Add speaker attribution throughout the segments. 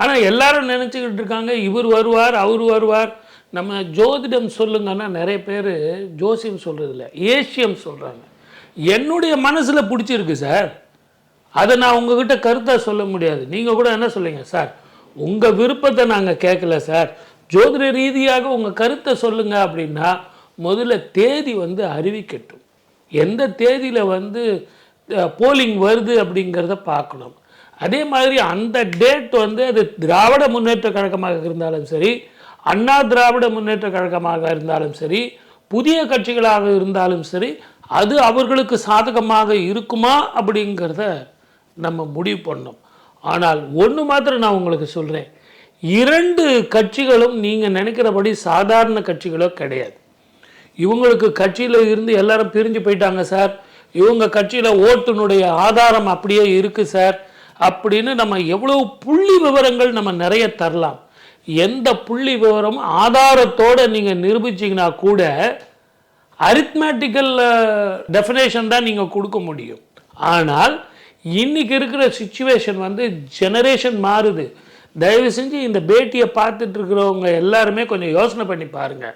Speaker 1: ஆனால் எல்லாரும் நினச்சிக்கிட்டு இருக்காங்க இவர் வருவார் அவர் வருவார். நம்ம ஜோதிடம் சொல்லுங்கன்னா நிறைய பேர் ஜோசியம் சொல்கிறதில்ல ஏசியம் சொல்கிறாங்க என்னுடைய மனசில் பிடிச்சிருக்கு சார். அதை நான் உங்ககிட்ட கருத்தாக சொல்ல முடியாது. நீங்கள் கூட என்ன சொல்லுங்க சார் உங்கள் விருப்பத்தை நாங்கள் கேட்கல சார். ஜோதிட ரீதியாக உங்கள் கருத்தை சொல்லுங்கள் அப்படின்னா முதல்ல தேதி வந்து அறிவிக்கட்டும். எந்த தேதியில் வந்து போலிங் வருது அப்படிங்கிறத பார்க்கணும். அதே மாதிரி அந்த டேட் வந்து அது திராவிட முன்னேற்ற கழகமாக இருந்தாலும் சரி அண்ணா திராவிட முன்னேற்ற கழகமாக இருந்தாலும் சரி புதிய கட்சிகளாக இருந்தாலும் சரி அது அவர்களுக்கு சாதகமாக இருக்குமா அப்படிங்கிறத நம்ம முடிவு பண்ணோம். ஆனால் ஒன்று மாத்திரம் நான் உங்களுக்கு சொல்கிறேன் இரண்டு கட்சிகளும் நீங்கள் நினைக்கிறபடி சாதாரண கட்சிகளோ கிடையாது. இவங்களுக்கு கட்சியில் இருந்து எல்லாரும் பிரிஞ்சு போயிட்டாங்க சார். இவங்க கட்சியில் ஓட்டுனுடைய ஆதாரம் அப்படியே இருக்குது சார். அப்படின்னு நம்ம எவ்வளோ புள்ளி விவரங்கள் நம்ம நிறைய தரலாம். எந்த புள்ளி விவரம் ஆதாரத்தோடு நீங்கள் நிரூபிச்சிங்கன்னா கூட அரித்மேட்டிக்கல் டெஃபினேஷன் தான் நீங்கள் கொடுக்க முடியும். ஆனால் இன்றைக்கி இருக்கிற சுச்சுவேஷன் வந்து ஜெனரேஷன் மாறுது. தயவு செஞ்சு இந்த பேட்டியை பார்த்துட்டு இருக்கிறவங்க எல்லாருமே கொஞ்சம் யோசனை பண்ணி பாருங்க.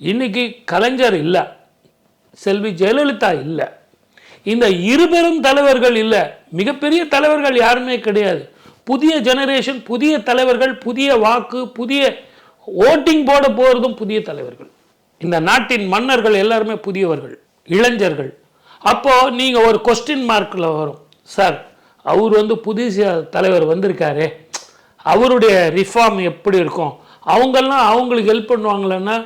Speaker 1: இன்னைக்கு கலைஞர் இல்லை செல்வி ஜெயலலிதா இல்லை இந்த இருபெரும் தலைவர்கள் இல்லை மிகப்பெரிய தலைவர்கள் யாருமே கிடையாது. புதிய ஜெனரேஷன் புதிய தலைவர்கள் புதிய வாக்கு புதிய ஓட்டிங் போட போகிறதும் புதிய தலைவர்கள். இந்த நாட்டின் மன்னர்கள் எல்லாருமே புதியவர்கள் இளைஞர்கள். அப்போது நீங்கள் ஒரு கொஸ்டின் மார்க்கில் வரும். சார் அவர் வந்து புதிய தலைவர் வந்திருக்காரே. அவருடைய ரிஃபார்ம் எப்படி இருக்கும்? அவங்கெல்லாம் அவங்களுக்கு ஹெல்ப் பண்ணுவாங்களன்னா